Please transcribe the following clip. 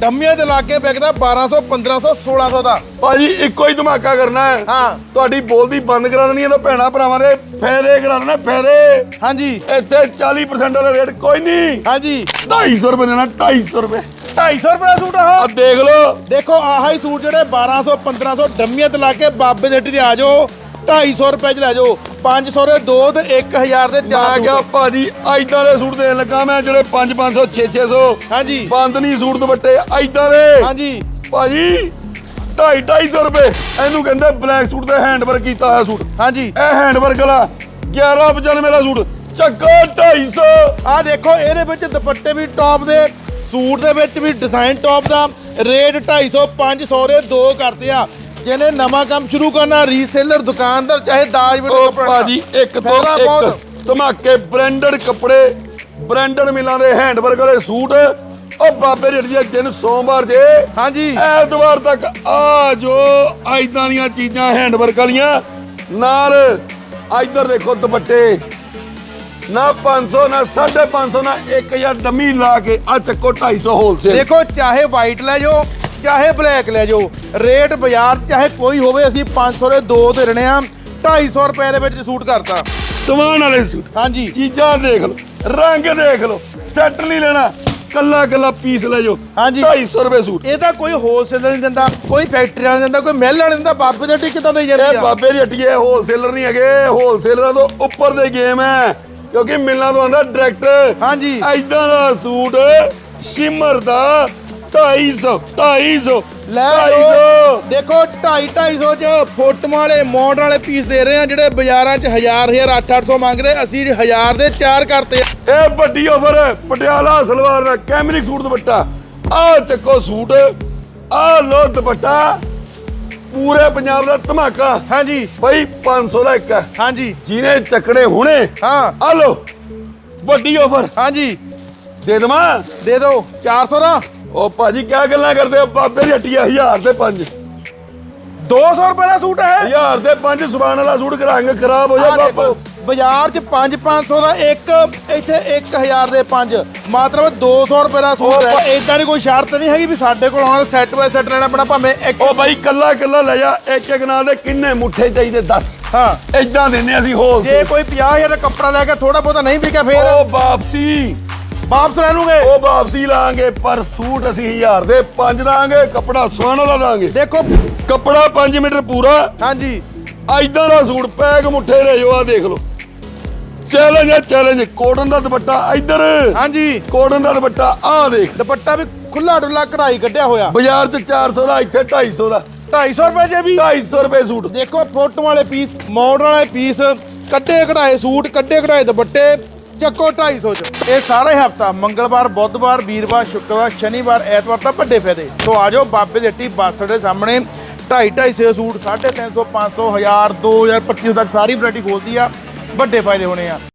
ਡੰਮੀਆਂ ਦੇ ਲਾ ਕੇ ਵਿਕਦਾ 1200 1500 1600 ਦਾ। ਭਾਜੀ ਇੱਕੋ ਹੀ ਧਮਾਕਾ ਕਰਨਾ ਹੈ। ਹਾਂ। ਤੁਹਾਡੀ ਬੋਲਦੀ ਬੰਦ ਕਰਾ ਦੇਣੀ ਹੈ ਤਾਂ ਭੈਣਾ ਭਰਾਵਾਂ ਦੇ ਫਾਇਦੇ ਕਰਾ ਦੇਣਾ ਫਾਇਦੇ। ਹਾਂਜੀ। ਇੱਥੇ 40% ਵਾਲਾ ਰੇਟ ਕੋਈ ਨਹੀਂ। ਹਾਂਜੀ। 250 ਰੁਪਏ ਦੇਣਾ 250 ਰੁਪਏ। 250 ਰੁਪਏ ਦਾ ਸੂਟ ਆ। ਆ ਦੇਖ ਲਓ। ਦੇਖੋ ਆਹ ਹੀ ਸੂਟ ਜਿਹੜੇ 1200 1500 ਡੰਮੀਆਂ ਤੇ ਲਾ ਕੇ ਬਾਬੇ ਦੇ ਹੱਟੀ ਤੇ ਆ ਜਾਓ। 250 ਰੁਪਏ ਚ ਲੈ ਜਾਓ। 500 ਦੇ ਦੋ ਤੇ 1000 ਦੇ ਮੈਂ ਚਾਰ ਕਿਹਾ ਭਾਜੀ ਐਦਾਂ ਦੇ ਸੂਟ ਦੇਣ ਲੱਗਾ ਮੈਂ ਜਿਹੜੇ 5 500 6 600 ਹਾਂਜੀ। ਬੰਦ ਨਹੀਂ ਸੂਟ ਦੁਪੱਟੇ ਐਦਾਂ ਦੇ। ਹਾਂਜੀ। ਭਾਜੀ 2.5 250 ਰੁਪਏ। ਇਹਨੂੰ ਕਹਿੰਦੇ ਬਲੈਕ ਸੂਟ ਤੇ ਹੈਂਡ ਵਰਕ ਕੀਤਾ ਹੋਇਆ ਸੂਟ। ਹਾਂਜੀ। ਇਹ ਹੈਂਡ ਵਰਕ ਵਾਲਾ 1195 ਦਾ ਸੂਟ। ਚੱਕੋ 250 ਆਹ ਦੇਖੋ ਇਹਦੇ ਵਿੱਚ ਦੁਪੱਟੇ ਵੀ ਟੌਪ ਦੇ ਸੂਟ ਦੇ ਵਿੱਚ ਵੀ ਡਿਜ਼ਾਈਨ ਟੌਪ ਦਾ। ਰੇਟ 250 500 ਦੇ ਦੋ ਕਰਤੇ ਆ। ਜਿਹਨੇ ਨਵਾਂ ਕੰਮ ਸ਼ੁਰੂ ਕਰਨਾ ਰੀਸੇਲਰ ਦੁਕਾਨਦਾਰ ਚਾਹੇ ਦਾਜ ਵਿੱਚ ਉਹ ਕੱਪੜਾ ਭਾਜੀ ਇੱਕ ਤੋਂ ਫਾਇਦਾ ਬਹੁਤ। ਇੱਕ ਧਮਾਕੇ ਬ੍ਰਾਂਡਡ ਕੱਪੜੇ ਬ੍ਰਾਂਡਡ ਮਿਲਾਂ ਦੇ ਹੈਂਡ ਵਰਕ ਵਾਲੇ ਸੂਟ। ਉਹ ਬਾਬੇ ਰੇਟ ਦੀਆਂ ਦਿਨ ਸੋਮਵਾਰ ਜੇ। ਹਾਂਜੀ। ਐਤਵਾਰ ਤੱਕ ਆ ਜੋ ਐਦਾਂ ਦੀਆਂ ਚੀਜ਼ਾਂ ਹੈਂਡ ਵਰਕ ਵਾਲੀਆਂ। ਨਾਲ ਇੱਧਰ ਦੇਖੋ ਦੁਪੱਟੇ। ਨਾ 500 ਨਾ 550 ਨਾ 1000 ਡੰਮੀ ਲਾ ਕੇ ਆ ਚੱਕੋ 250 ਹੋਲਸੇਲ ਦੇਖੋ ਚਾਹੇ ਵਾਈਟ ਲੈ ਜਾਓ ਚਾਹੇ ਬਲੈਕ ਲੈ ਜਾਓ ਰੇਟ ਬਾਜ਼ਾਰ 'ਚ ਚਾਹੇ ਕੋਈ ਹੋਵੇ ਅਸੀਂ 500 ਦੇ ਦੋ ਦੇ ਰਣੇ ਆ 250 ਰੁਪਏ ਦੇ ਵਿੱਚ ਸੂਟ ਕਰਤਾ। ਸਵਾਨ ਵਾਲੇ ਸੂਟ। ਹਾਂਜੀ। ਚੀਜ਼ਾਂ ਦੇਖ ਲਓ ਰੰਗ ਦੇਖ ਲਓ ਸੈੱਟ ਨਹੀਂ ਲੈਣਾ ਕੱਲਾ ਕੱਲਾ ਪੀਸ ਲੈ ਜਾਓ ਹਾਂਜੀ। 250 ਰੁਪਏ ਸੂਟ। ਇਹਦਾ ਕੋਈ ਹੋਲਸੇਲਰ ਨਹੀਂ ਦਿੰਦਾ ਕੋਈ ਫੈਕਟਰੀ ਵਾਲਾ ਨਹੀਂ ਦਿੰਦਾ ਕੋਈ ਮਿਲ ਵਾਲਾ ਨਹੀਂ ਦਿੰਦਾ ਬਾਬੇ ਦੇ ਹੱਟੀ ਕਿੱਦਾਂ ਦੇ ਜਾਂਦੀ ਇਹ ਆ ਬਾਬੇ ਦੀ ਹੱਟੀਏ ਹੋਲਸੇਲਰ ਨਹੀਂ ਹੈਗੇ ਹੋਲਸੇਲਰਾਂ ਤੋਂ ਉੱਪਰ ਦੇ ਗੇਮ ਹੈ ਕਿਉਂਕਿ ਮਿਲਣਾ ਤੋਂ ਆਂਦਾ ਡਾਇਰੈਕਟ ਹਾਂਜੀ। ਐਦਾਂ ਦਾ ਸੂਟ ਸ਼ਿਮਰ ਦਾ 250 250 ਲੈ ਲਓ। ਦੇਖੋ 2.5 250 ਚ ਫੋਟੋਆਂ ਵਾਲੇ ਮੋਡਲ ਵਾਲੇ ਪੀਸ ਦੇ ਰਹੇ ਆ ਜਿਹੜੇ ਬਾਜ਼ਾਰਾਂ ਚ 1000 1000 800 ਮੰਗਦੇ ਅਸੀਂ 1000 ਦੇ ਚਾਰ ਕਰਤੇ ਇਹ ਵੱਡੀ ਓਵਰ ਪਟਿਆਲਾ ਸਲਵਾਰ ਦਾ ਕੈਮਰਿਕ ਸੂਟ ਦੁਪੱਟਾ। ਆ ਚੱਕੋ ਸੂਟ ਆ ਲੋ ਦੁਪੱਟਾ। ਪੂਰੇ ਪੰਜਾਬ ਦਾ ਧਮਾਕਾ। ਹਾਂਜੀ। ਬਈ 500 ਦਾ ਇੱਕ ਹੈ। ਹਾਂਜੀ। ਜਿਹਨੇ ਚੱਕਣੇ ਹੁਣੇ ਹਾਂ। ਆ ਲੋ ਵੱਡੀ ਓਵਰ ਹਾਂਜੀ। ਦੇ ਦਵਾਂ? ਦੇ ਦਿਓ 400 ਦਾ। ਉਹ ਭਾਜੀ ਕਿਆ ਗੱਲਾਂ ਕਰਦੇ ਹੋ? ਬਾਬੇ ਦੀ ਹੱਟੀ ਆ 1000 ਦੇ 5 200 ਰੁਪਏ ਦਾ ਸੂਟ ਹੈ। 1000 ਦੇ 5 ਸੁਬਾਨ ਵਾਲਾ ਸੂਟ ਕਰਾਂਗੇ ਖਰਾਬ ਹੋ ਜਾ ਆਹ ਦੇਖੋ ਵਾਪਸ। ਬਾਜ਼ਾਰ 'ਚ 5 500 ਦਾ ਇੱਕ ਇੱਥੇ 1000 ਦੇ 5 ਮਤਲਬ 200 ਰੁਪਏ ਦਾ ਸੂਟ ਹੈ। ਇਦਾਂ ਦੀ ਕੋਈ ਸ਼ਰਤ ਨਹੀਂ ਹੈਗੀ ਵੀ ਸਾਡੇ ਕੋਲ ਆਉਣਾ ਸੈੱਟ ਬਾਈ ਸੈੱਟ ਲੈਣਾ ਪੈਣਾ ਭਾਵੇਂ ਇੱਕ ਉਹ ਬਾਈ ਕੱਲਾ ਕੱਲਾ ਲੈ ਜਾ। ਇੱਕ ਇੱਕ ਨਾਲ ਦੇ ਕਿੰਨੇ ਮੁੱਠੇ ਚਾਹੀਦੇ 10 ਹਾਂ। ਇਦਾਂ ਦਿੰਨੇ ਅਸੀਂ ਹੋਲ ਜੇ ਕੋਈ 50000 ਦਾ ਕੱਪੜਾ ਲੈ ਕੇ ਥੋੜਾ ਬਹੁਤਾ ਨਹੀਂ ਵਿਕਿਆ ਫੇਰ। ਉਹ ਵਾਪਸੀ। ਵਾਪਸ ਲੈ ਲੂਗੇ। ਉਹ ਵਾਪਸੀ ਲਾਂਗੇ ਪਰ ਸੂਟ ਅਸੀਂ 1000 ਦੇ 5 ਦਾਂਗੇ ਕੱਪੜਾ ਸੋਹਣਾ ਵਾਲਾ ਦਾਂਗੇ। ਦੇਖੋ। ਕੱਪੜਾ 5 ਮੀਟਰ ਪੂਰਾ। ਹਾਂਜੀ। ਐਦਾਂ ਦਾ ਸੂਟ ਪੈਕ ਮੁੱਠੇ ਲੈ ਜਾਓ ਆ ਦੇਖ ਲਓ। ਚੈਲੰਜ ਹੈ ਚੈਲੰਜ ਕੋਟਨ ਦਾ ਦੁਪੱਟਾ ਇੱਧਰ। ਹਾਂਜੀ। ਕੋਟਨ ਦਾ ਦੁਪੱਟਾ ਆ ਦੇਖ। ਦੁਪੱਟਾ ਵੀ ਖੁੱਲਾ ਡੁੱਲਾ ਕਢਾਈ ਕੱਢਿਆ ਹੋਇਆ। ਬਾਜ਼ਾਰ 'ਚ 400 ਦਾ ਇੱਥੇ 250 ਦਾ। 250 ਰੁਪਏ ਜੇ ਵੀ। 250 ਰੁਪਏ ਸੂਟ। ਦੇਖੋ ਫੋਟੋ ਵਾਲੇ ਪੀਸ ਮਾਡਲ ਵਾਲੇ ਪੀਸ ਕੱਢੇ ਕਢਾਏ ਸੂਟ ਕੱਢੇ ਕਢਾਏ ਦੁਪੱਟੇ। ਚੱਕੋ 250 ਚ। ਇਹ ਸਾਰਾ ਹੀ ਹਫਤਾ, ਮੰਗਲਵਾਰ, ਬੁੱਧਵਾਰ, ਵੀਰਵਾਰ, ਸ਼ੁੱਕਰਵਾਰ, ਸ਼ਨੀਵਾਰ, ਐਤਵਾਰ ਤਾਂ ਵੱਡੇ ਫਾਇਦੇ। ਸੋ ਆਜੋ ਬਾਬੇ ਦੇ ਹੱਟੀ ਬੱਸ ਦੇ ਸਾਹਮਣੇ। 2.5 250 ਸੂਟ 350 500 1000 2000 2500 ਤੱਕ ਸਾਰੀ ਵੈਰਾਈਟੀ ਖੋਲਦੀ ਆ। ਵੱਡੇ ਫਾਇਦੇ ਹੋਣੇ ਆ।